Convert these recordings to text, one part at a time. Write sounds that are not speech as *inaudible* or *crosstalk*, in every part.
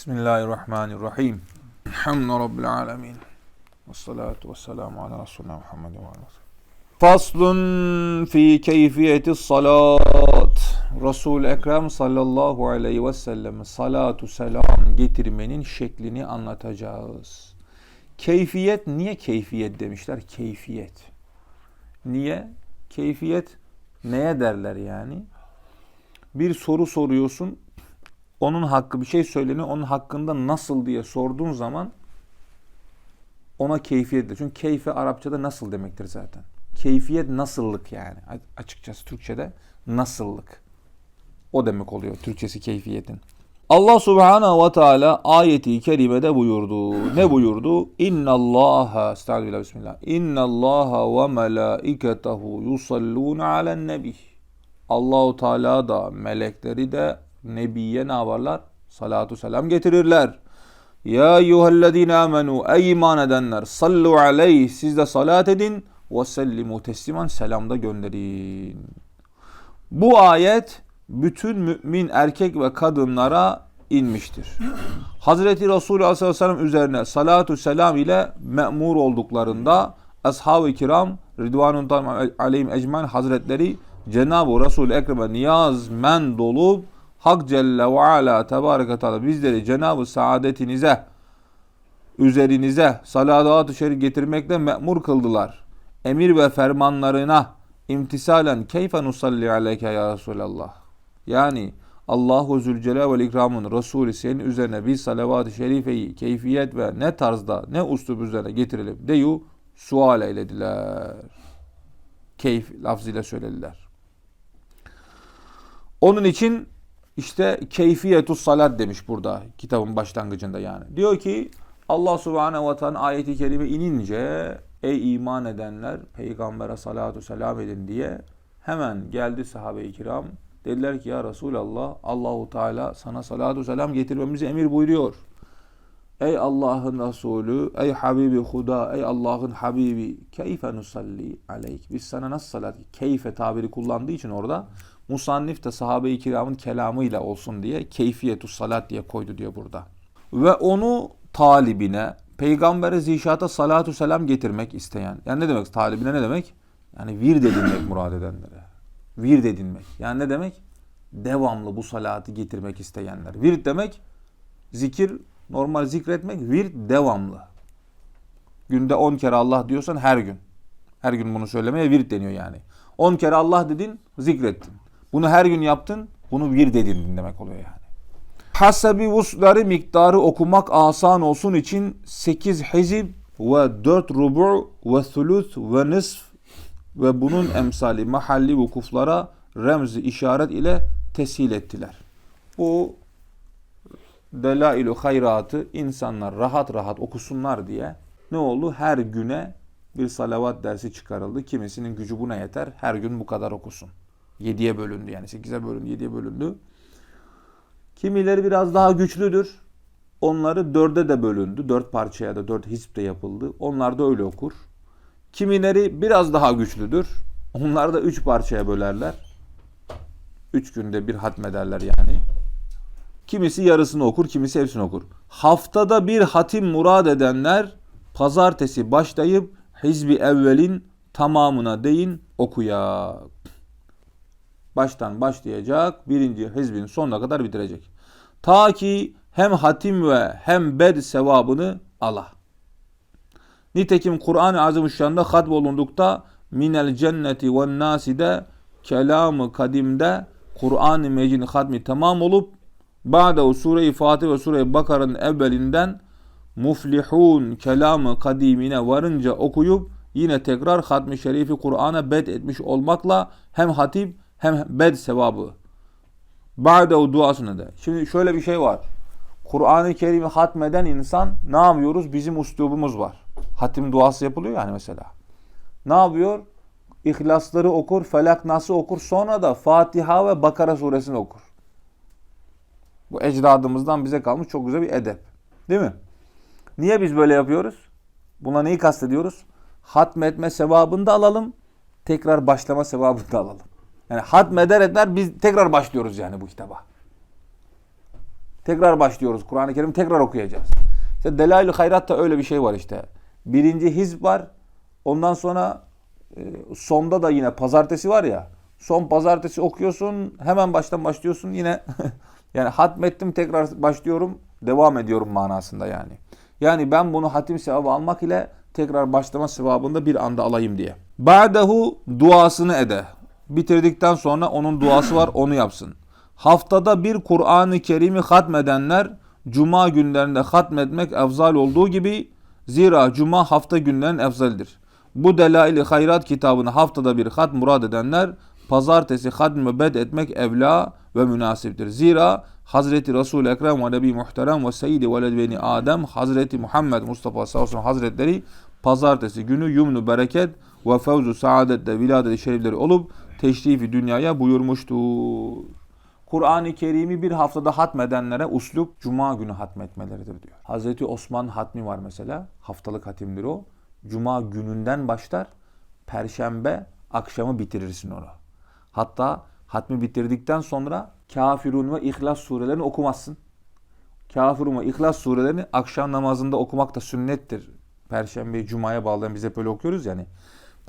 Bismillahirrahmanirrahim. Elhamdülillahi Rabbil alemin. Ve salatu ve selamu ala Resulüne Muhammed ve ala Faslun fi keyfiyeti salat. Resul-i Ekrem sallallahu aleyhi ve sellem salatu selam getirmenin şeklini anlatacağız. Keyfiyet niye keyfiyet demişler? Keyfiyet. Niye? Keyfiyet neye derler yani? Bir soru soruyorsun. Onun hakkı bir şey söyleniyor. Onun hakkında nasıl diye sorduğun zaman ona keyfiyet de. Çünkü keyfe Arapçada nasıl demektir zaten. Keyfiyet nasıllık yani. Açıkçası Türkçe'de nasıllık. O demek oluyor Türkçesi keyfiyetin. Allah Subhanahu ve Teala ayeti kerimede buyurdu. Ne buyurdu? İnna Allah Estağfirullah bismillah. İnna Allah ve melaiketehu yusallun alen nebi. Allahu Teala da melekleri de nebiye ne yaparlar? Salatu selam getirirler. Ya eyyühellezine amenu ey iman edenler sallu aleyh siz de salat edin ve sellimu tesliman selamda gönderin. Bu ayet bütün mümin erkek ve kadınlara inmiştir. Hazreti Resulü Aleyhisselam üzerine salatu selam ile memur olduklarında ashab-ı kiram Ridvanun aleyhim ecmain hazretleri Cenab-ı Resul-i Ekrem'e niyaz men dolup Hak Celle ve Ala Tebareke Teala bizleri Cenab-ı saadetinize üzerinize salavat-ı şerif getirmekle memur kıldılar. Emir ve fermanlarına imtisalen keyfe nusalli aleyke ya Resulallah. Yani Allahu Zülcelal ve İkram'ın Resulü senin üzerine bir salavat-ı şerifeyi keyfiyet ve ne tarzda ne uslup üzerine getirelim deyu sual eylediler. Keyif lafzıyla söylediler. Onun için işte keyfiyetus salat demiş burada kitabın başlangıcında yani. Diyor ki Allah Subhanahu ve Teala ayeti kerime inince ey iman edenler peygambere salatu selam edin diye hemen geldi sahabe-i kiram. Dediler ki ya Resulallah Allahu Teala sana salatu selam getirmemizi emir buyuruyor. Ey Allah'ın Resulü, ey Habibi Huda, ey Allah'ın Habibi, keyfe nusalli aleyk. Biz sana nasıl salat, keyfe tabiri kullandığı için orada Musannif de sahabe-i kiramın kelamıyla olsun diye keyfiyetu salat diye koydu diyor burada. Ve onu talibine, peygambere zişata salatu selam getirmek isteyen. Yani ne demek talibine ne demek? Yani vir edinmek murad edenlere. Vir edinmek. Yani ne demek? Devamlı bu salatı getirmek isteyenler. Vir demek zikir, normal zikretmek. Vir devamlı. Günde 10 kere Allah diyorsan her gün. Her gün bunu söylemeye vir deniyor yani. 10 kere Allah dedin, zikrettin. Bunu her gün yaptın, bunu bir dedin demek oluyor yani. Hasabi vusları miktarı okumak asan olsun için 8 hizib ve 4 rubu ve thuluth ve nisf ve bunun emsali mahalli vukuflara remzi işaret ile teshil ettiler. Bu delailu hayratı insanlar rahat rahat okusunlar diye ne oldu? Her güne bir salavat dersi çıkarıldı. Kimisinin gücü buna yeter. Her gün bu kadar okusun. 7'ye bölündü yani 8'e bölündü 7'ye bölündü. Kimileri biraz daha güçlüdür. Onları 4'e de bölündü. 4 parçaya da 4 hizpte yapıldı. Onlar da öyle okur. Kimileri biraz daha güçlüdür. Onlar da 3 parçaya bölerler. 3 günde bir hatmederler yani. Kimisi yarısını okur, kimisi hepsini okur. Haftada bir hatim murad edenler pazartesi başlayıp hizbi evvelin tamamına değin okuya baştan başlayacak. Birinci hizbin sonuna kadar bitirecek. Ta ki hem hatim ve hem bed sevabını ala. Nitekim Kur'an-ı Azimüşşan'da hatm olundukta minel cenneti ve naside kelamı kadimde Kur'an-ı Mecid'in hatmi tamam olup Ba'de Sure-i Fatih ve Sure-i Bakara'nın evvelinden muflihun kelamı kadimine varınca okuyup yine tekrar hatmi şerifi Kur'an'a bed etmiş olmakla hem hatip hem bed sevabı. Ba'de o duasını da. Şimdi şöyle bir şey var. Kur'an-ı Kerim'i hatmeden insan ne yapıyoruz? Bizim uslubumuz var. Hatim duası yapılıyor yani mesela. Ne yapıyor? İhlasları okur, Felak Nas'ı okur. Sonra da Fatiha ve Bakara suresini okur. Bu ecdadımızdan bize kalmış çok güzel bir edep. Değil mi? Niye biz böyle yapıyoruz? Buna neyi kastediyoruz? Hatmetme sevabını da alalım. Tekrar başlama sevabını da alalım. Yani hatmeder eder biz tekrar başlıyoruz yani bu kitaba. Tekrar başlıyoruz. Kur'an-ı Kerim tekrar okuyacağız. İşte Delail-i Hayrat'ta öyle bir şey var işte. Birinci hizb var. Ondan sonra e, sonda da yine pazartesi var ya. Son pazartesi okuyorsun. Hemen baştan başlıyorsun. Yine *laughs* yani hatmettim tekrar başlıyorum. Devam ediyorum manasında yani. Yani ben bunu hatim sevabı almak ile tekrar başlama sevabında bir anda alayım diye. Ba'dehu duasını ede. Bitirdikten sonra onun duası var onu yapsın. Haftada bir Kur'an-ı Kerim'i hatmedenler Cuma günlerinde hatmetmek efzal olduğu gibi zira Cuma hafta günlerin efzalidir. Bu Delail-i Hayrat kitabını haftada bir hat murad edenler pazartesi hatm bed etmek evla ve münasiptir. Zira Hazreti Resul-i Ekrem ve Nebi Muhterem ve Seyyidi Veled Beni Adem Hazreti Muhammed Mustafa sallallahu Hazretleri pazartesi günü yumnu bereket ve fevzu saadette viladet-i şerifleri olup teşrifi dünyaya buyurmuştur. Kur'an-ı Kerim'i bir haftada hatmedenlere uslup cuma günü hatmetmeleridir diyor. Hazreti Osman hatmi var mesela. Haftalık hatimdir o. Cuma gününden başlar. Perşembe akşamı bitirirsin onu. Hatta hatmi bitirdikten sonra Kafirun ve İhlas surelerini okumazsın. Kafirun ve İhlas surelerini akşam namazında okumak da sünnettir. Perşembeyi Cuma'ya bağlayan biz hep öyle okuyoruz yani.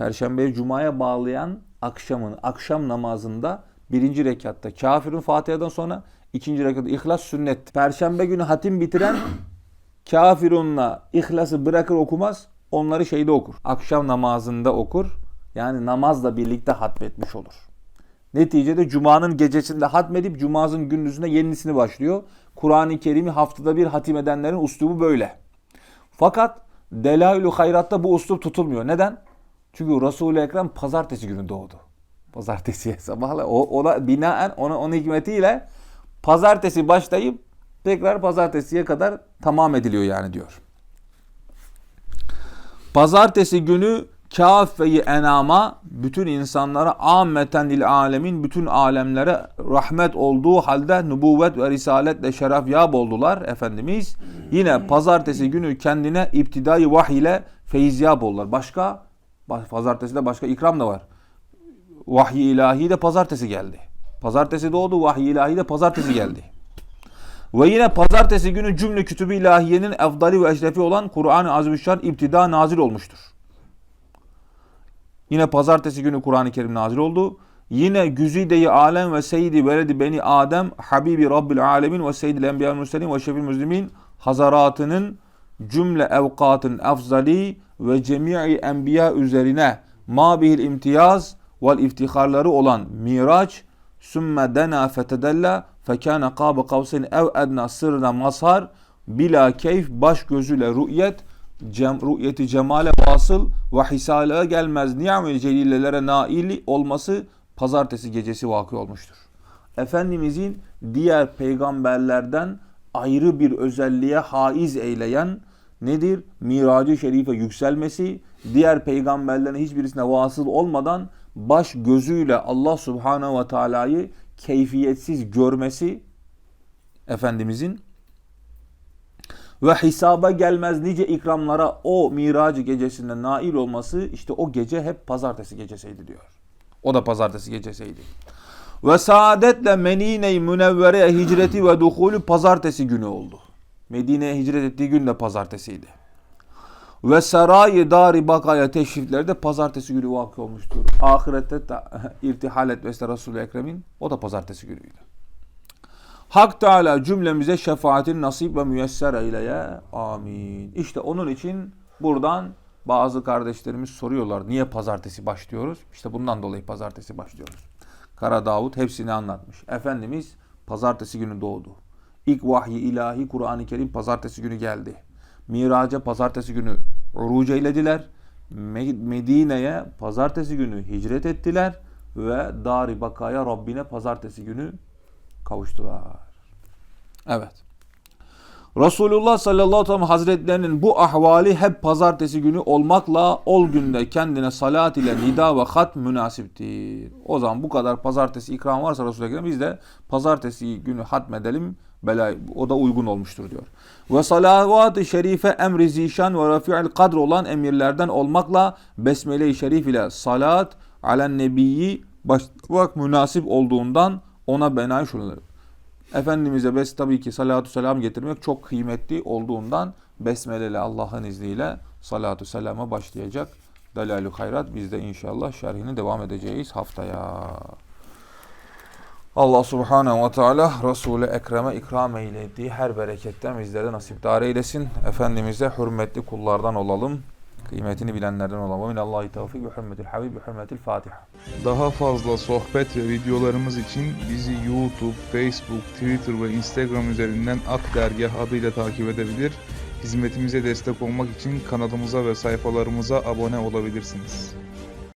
Perşembeyi Cuma'ya bağlayan akşamın akşam namazında birinci rekatta Kafirun Fatiha'dan sonra ikinci rekatta İhlas sünnet. Perşembe günü hatim bitiren *clears throat* Kafirunla İhlas'ı bırakır okumaz. Onları şeyde okur. Akşam namazında okur. Yani namazla birlikte hatmetmiş olur. Neticede Cuma'nın gecesinde hatmedip Cuma'nın gündüzünde yenisini başlıyor. Kur'an-ı Kerim'i haftada bir hatim edenlerin uslubu böyle. Fakat Delailü Hayrat'ta bu uslup tutulmuyor. Neden? Çünkü Resul-i Ekrem pazartesi günü doğdu. Pazartesiye sabahla o, ona binaen ona onun hikmetiyle pazartesi başlayıp tekrar pazartesiye kadar tamam ediliyor yani diyor. Pazartesi günü kâfeyi enama bütün insanlara ammeten lil alemin bütün alemlere rahmet olduğu halde nübüvvet ve risaletle şeref yap oldular Efendimiz. Yine pazartesi günü kendine iptidai vahiy ile feyziyap oldular. Başka pazartesi de başka ikram da var. Vahiy ilahi de pazartesi geldi. Pazartesi doğdu, vahiy ilahi de pazartesi geldi. Ve yine pazartesi günü cümle kütübü ilahiyenin efdali ve eşrefi olan Kur'an-ı Azimüşşan iptida nazil olmuştur. Yine pazartesi günü Kur'an-ı Kerim nazil oldu. Yine güzide-i alem ve seyyidi veledi beni Adem, Habibi Rabbil alemin ve seyyidil enbiya müslimin ve şefil müslimin hazaratının cümle evkatın efzali ve cemii enbiya üzerine ma bihil imtiyaz vel iftiharları olan Miraç sümme dena fetedella fekâne kâbe kavseyn ev edna sırna mazhar bila keyf baş gözüyle rü'yet cem, rü'yeti cemale vasıl ve hisaleye gelmez ni'mel celillelere naili olması pazartesi gecesi vakı olmuştur. Efendimizin diğer peygamberlerden ayrı bir özelliğe haiz eyleyen nedir? Miracı şerife yükselmesi, diğer peygamberlerin hiçbirisine vasıl olmadan baş gözüyle Allah Subhanahu ve Taala'yı keyfiyetsiz görmesi Efendimizin ve hesaba gelmez nice ikramlara o miracı gecesinde nail olması işte o gece hep pazartesi gecesiydi diyor. O da pazartesi gecesiydi. Ve saadetle Medine-i Münevvere'ye hicreti ve duhulü pazartesi günü oldu. Medine'ye hicret ettiği gün de pazartesiydi. Ve sarayı dari bakaya teşrifleri de pazartesi günü vakı olmuştur. Ahirette de *laughs* irtihal etmesi Resul-i Ekrem'in o da pazartesi günüydü. Hak Teala cümlemize şefaatin nasip ve müyesser eyleye. Amin. İşte onun için buradan bazı kardeşlerimiz soruyorlar. Niye pazartesi başlıyoruz? İşte bundan dolayı pazartesi başlıyoruz. Kara Davut hepsini anlatmış. Efendimiz pazartesi günü doğdu. İlk vahyi ilahi Kur'an-ı Kerim pazartesi günü geldi. Miraca pazartesi günü uruc eylediler. Medine'ye pazartesi günü hicret ettiler ve Dari Bakaya Rabbine pazartesi günü kavuştular. Evet. Resulullah sallallahu aleyhi ve sellem hazretlerinin bu ahvali hep pazartesi günü olmakla ol günde kendine salat ile nida ve hat münasiptir. O zaman bu kadar pazartesi ikram varsa Resulullah biz de pazartesi günü hatmedelim. Bela, o da uygun olmuştur diyor. Ve salavat-ı şerife emri zişan ve rafi'il kadr olan emirlerden olmakla besmele-i şerif ile salat alen nebiyyi başlamak münasip olduğundan ona benay şunları. Efendimiz'e bes tabii ki salatu selam getirmek çok kıymetli olduğundan besmele ile Allah'ın izniyle salatu selama başlayacak. Dalalü hayrat biz de inşallah şerhini devam edeceğiz haftaya. Allah subhanehu ve teala Resul-i Ekrem'e ikram eylediği her bereketten bizlere nasipdar eylesin. Efendimiz'e hürmetli kullardan olalım. Kıymetini bilenlerden olalım. Minallahi tevfik ve hürmetil habib ve hürmetil fatiha. Daha fazla sohbet ve videolarımız için bizi YouTube, Facebook, Twitter ve Instagram üzerinden Ak Dergah adıyla takip edebilir. Hizmetimize destek olmak için kanalımıza ve sayfalarımıza abone olabilirsiniz.